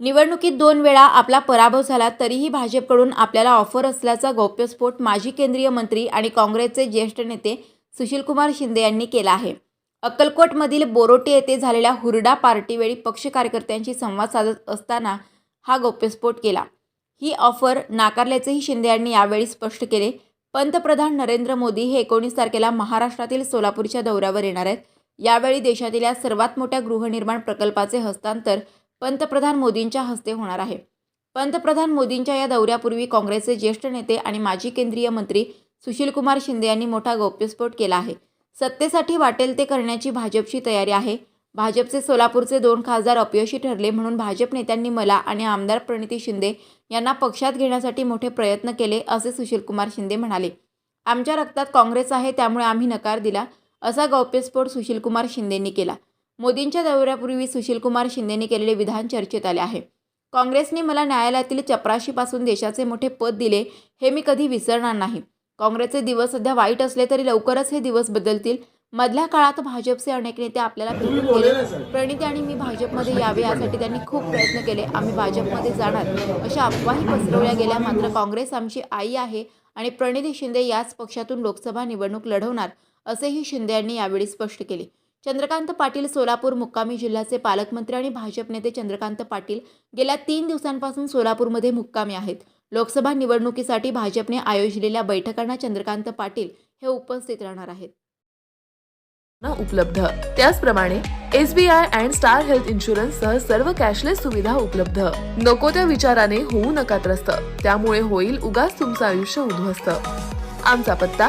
निवडणुकीत दोन वेळा आपला पराभव झाला तरीही भाजपकडून आपल्याला ऑफर असल्याचा गौप्यस्फोट माजी केंद्रीय मंत्री आणि काँग्रेसचे ज्येष्ठ नेते सुशीलकुमार शिंदे यांनी केला आहे. अक्कलकोटमधील बोरोटे येथे झालेल्या हुरडा पार्टीवेळी पक्ष कार्यकर्त्यांशी संवाद साधत असताना हा गौप्यस्फोट केला. ही ऑफर नाकारल्याचेही शिंदे यांनी यावेळी स्पष्ट केले. पंतप्रधान नरेंद्र मोदी हे एकोणीस तारखेला महाराष्ट्रातील सोलापूरच्या दौऱ्यावर येणार आहेत. यावेळी देशातील या सर्वात मोठ्या गृहनिर्माण प्रकल्पाचे हस्तांतर पंतप्रधान मोदींच्या हस्ते होणार आहे. पंतप्रधान मोदींच्या या दौऱ्यापूर्वी काँग्रेसचे ज्येष्ठ नेते आणि माजी केंद्रीय मंत्री सुशीलकुमार शिंदे यांनी मोठा गौप्यस्फोट केला आहे. सत्तेसाठी वाटेल ते करण्याची भाजपची तयारी आहे. भाजपचे सोलापूरचे दोन खासदार अपयशी ठरले म्हणून भाजप नेत्यांनी मला आणि आमदार प्रणिती शिंदे यांना पक्षात घेण्यासाठी मोठे प्रयत्न केले असे सुशीलकुमार शिंदे म्हणाले. आमच्या रक्तात काँग्रेस आहे त्यामुळे आम्ही नकार दिला असा गौप्यस्फोट सुशीलकुमार शिंदेंनी केला. मोदींच्या दौऱ्यापूर्वी सुशीलकुमार शिंदेंनी केलेले विधान चर्चेत आले आहे. काँग्रेसने मला न्यायालयातील चपराशीपासून देशाचे मोठे पद दिले हे मी कधी विसरणार नाही. काँग्रेसचे दिवस सध्या वाईट असले तरी लवकरच हे दिवस बदलतील. मधल्या काळात भाजपचे अनेक नेते आपल्याला भेटून गेले प्रणिती आणि मी भाजपमध्ये यावे यासाठी त्यांनी खूप प्रयत्न केले. आम्ही भाजपमध्ये जाणार. अशा अफवाही पसरवल्या गेल्या. मात्र काँग्रेस आमची आई आहे आणि प्रणिती शिंदे याच पक्षातून लोकसभा निवडणूक लढवणार असेही शिंदे यांनी यावेळी स्पष्ट केले. चंद्रकांत पाटील सोलापूर मुक्कामी जिल्ह्याचे पालकमंत्री आणि भाजप नेते चंद्रकांत पाटील गेल्या तीन दिवसांपासून सोलापूरमध्ये मुक्कामी आहेत. लोकसभा निवडणुकीसाठी भाजपने आयोजलेल्या बैठकांना चंद्रकांत पाटील हे उपस्थित राहणार आहेत. ना उपलब्ध. त्याचप्रमाणे S B I and star health insurance सह सर्व कॅशलेस सुविधा उपलब्ध. नको त्या विचाराने होऊ नका त्रस्त. त्यामुळे होईल उगाच तुमचं आयुष्य उद्ध्वस्त. आमचा पत्ता